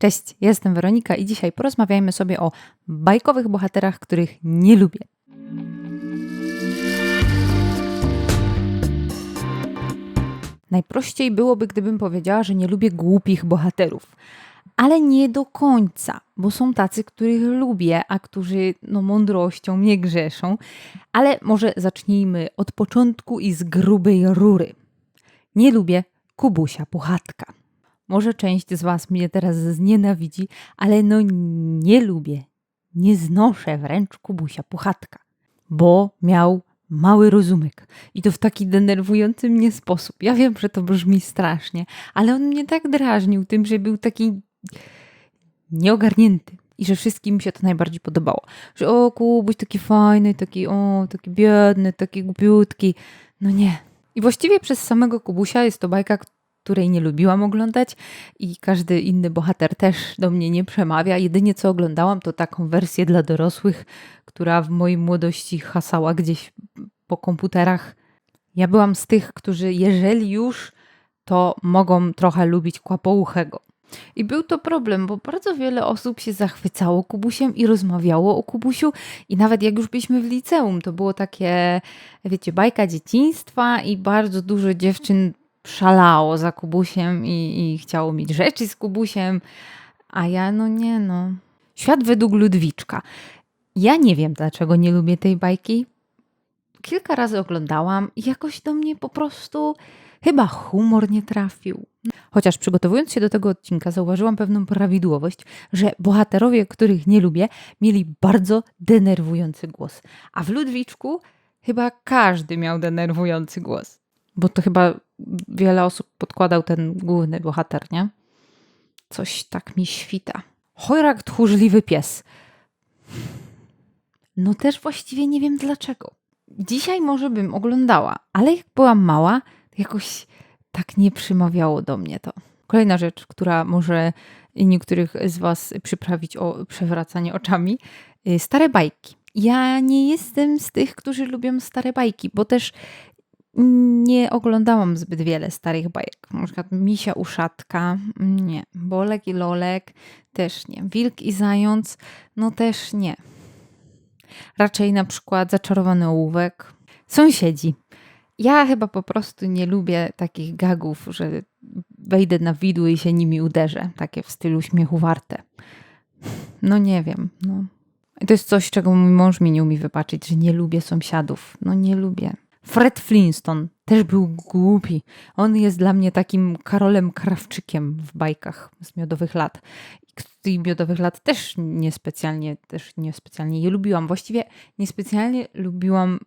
Cześć, jestem Weronika i dzisiaj porozmawiajmy sobie o bajkowych bohaterach, których nie lubię. Najprościej byłoby, gdybym powiedziała, że nie lubię głupich bohaterów. Ale nie do końca, bo są tacy, których lubię, a którzy no, mądrością nie grzeszą. Ale może zacznijmy od początku i z grubej rury. Nie lubię Kubusia Puchatka. Może część z Was mnie teraz znienawidzi, ale no nie lubię, nie znoszę wręcz Kubusia Puchatka, bo miał mały rozumek i to w taki denerwujący mnie sposób. Ja wiem, że to brzmi strasznie, ale on mnie tak drażnił tym, że był taki nieogarnięty i że wszystkim się to najbardziej podobało. Że o, Kubuś taki fajny, taki o, taki biedny, taki głupiutki. No nie. I właściwie przez samego Kubusia jest to bajka, której nie lubiłam oglądać i każdy inny bohater też do mnie nie przemawia. Jedynie co oglądałam to taką wersję dla dorosłych, która w mojej młodości hasała gdzieś po komputerach. Ja byłam z tych, którzy jeżeli już, to mogą trochę lubić kłapouchego. I był to problem, bo bardzo wiele osób się zachwycało Kubusiem i rozmawiało o Kubusiu. I nawet jak już byliśmy w liceum, to było takie, wiecie, bajka dzieciństwa i bardzo dużo dziewczyn szalało za Kubusiem i, i chciało mieć rzeczy z Kubusiem, a ja no nie no. Świat według Ludwiczka. Ja nie wiem, dlaczego nie lubię tej bajki. Kilka razy oglądałam i jakoś do mnie po prostu chyba humor nie trafił. Chociaż przygotowując się do tego odcinka, zauważyłam pewną prawidłowość, że bohaterowie, których nie lubię, mieli bardzo denerwujący głos. A w Ludwiczku chyba każdy miał denerwujący głos. Bo to chyba wiele osób podkładał ten główny bohater, nie? Coś tak mi świta. Chojrak tchórzliwy pies. No też właściwie nie wiem dlaczego. Dzisiaj może bym oglądała, ale jak byłam mała, jakoś tak nie przymawiało do mnie to. Kolejna rzecz, która może niektórych z Was przyprawić o przewracanie oczami. Y, stare bajki. Ja nie jestem z tych, którzy lubią stare bajki, bo też nie oglądałam zbyt wiele starych bajek. Na przykład Misia Uszatka, nie. Bolek i Lolek, też nie. Wilk i Zając, no też nie. Raczej na przykład Zaczarowany Ołówek. Sąsiedzi. Ja chyba po prostu nie lubię takich gagów, że wejdę na widły i się nimi uderzę. Takie w stylu śmiechu warte. No nie wiem. No. To jest coś, czego mój mąż mi nie umie wybaczyć, że nie lubię sąsiadów. No nie lubię. Fred Flintstone też był głupi. On jest dla mnie takim Karolem Krawczykiem w bajkach z miodowych lat. I miodowych lat też niespecjalnie, też niespecjalnie je lubiłam. Właściwie niespecjalnie lubiłam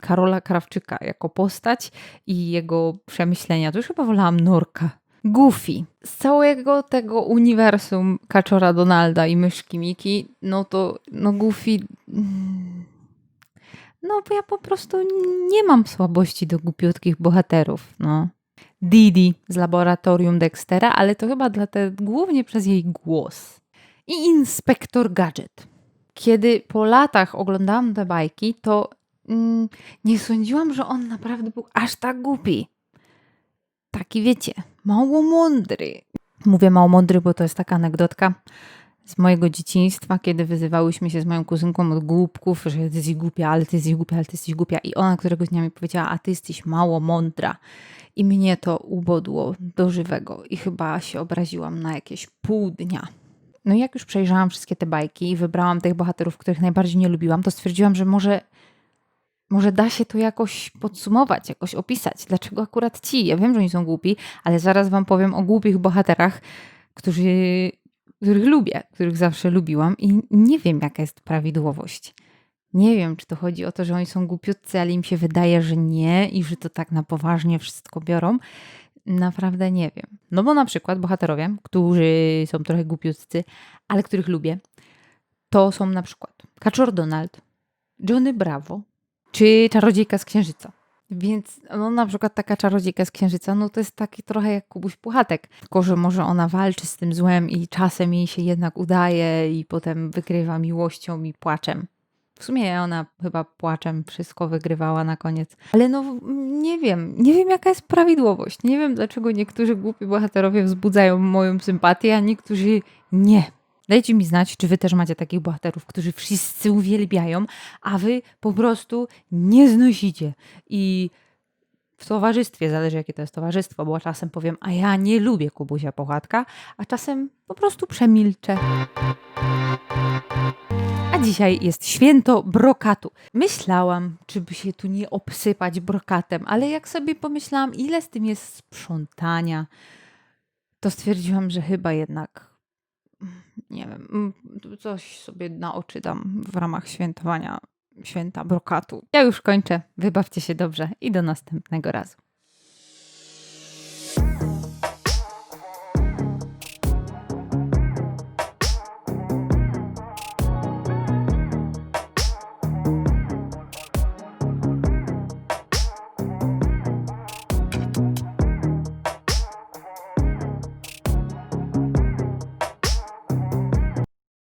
Karola Krawczyka jako postać i jego przemyślenia. To już chyba wolałam Norka. Goofy. Z całego tego uniwersum Kaczora Donalda i myszki Miki, no to no Goofy... Mm, no bo ja po prostu nie mam słabości do głupiutkich bohaterów, no. Didi z laboratorium Dextera, ale to chyba dla te, głównie przez jej głos. I Inspektor Gadget. Kiedy po latach oglądałam te bajki, to mm, nie sądziłam, że on naprawdę był aż tak głupi. Taki wiecie, mało mądry. Mówię mało mądry, bo to jest taka anegdotka z mojego dzieciństwa, kiedy wyzywałyśmy się z moją kuzynką od głupków, że ty jesteś głupia, ale ty jesteś głupia, ale ty jesteś głupia. I ona któregoś dnia mi powiedziała, a ty jesteś mało mądra. I mnie to ubodło do żywego i chyba się obraziłam na jakieś pół dnia. No i jak już przejrzałam wszystkie te bajki i wybrałam tych bohaterów, których najbardziej nie lubiłam, to stwierdziłam, że może, może da się to jakoś podsumować, jakoś opisać. Dlaczego akurat ci? Ja wiem, że oni są głupi, ale zaraz wam powiem o głupich bohaterach, którzy których lubię, których zawsze lubiłam i nie wiem, jaka jest prawidłowość. Nie wiem, czy to chodzi o to, że oni są głupiutcy, ale im się wydaje, że nie i że to tak na poważnie wszystko biorą. Naprawdę nie wiem. No bo na przykład bohaterowie, którzy są trochę głupiutcy, ale których lubię, to są na przykład Kaczor Donald, Johnny Bravo czy Czarodziejka z Księżyca. Więc no, na przykład taka czarodziejka z księżyca, no to jest taki trochę jak Kubuś Puchatek. Tylko, że może ona walczy z tym złem i czasem jej się jednak udaje i potem wygrywa miłością i płaczem. W sumie ona chyba płaczem wszystko wygrywała na koniec. Ale no nie wiem, nie wiem jaka jest prawidłowość. Nie wiem dlaczego niektórzy głupi bohaterowie wzbudzają moją sympatię, a niektórzy Nie. Dajcie mi znać, czy wy też macie takich bohaterów, którzy wszyscy uwielbiają, a wy po prostu nie znosicie. I w towarzystwie, zależy jakie to jest towarzystwo, bo czasem powiem, a ja nie lubię Kubusia Pochładka, a czasem po prostu przemilczę. A dzisiaj jest święto brokatu. Myślałam, czy by się tu nie obsypać brokatem, ale jak sobie pomyślałam, ile z tym jest sprzątania, to stwierdziłam, że chyba jednak nie wiem, coś sobie na oczy dam w ramach świętowania święta brokatu. Ja już kończę. Wybawcie się dobrze i do następnego razu.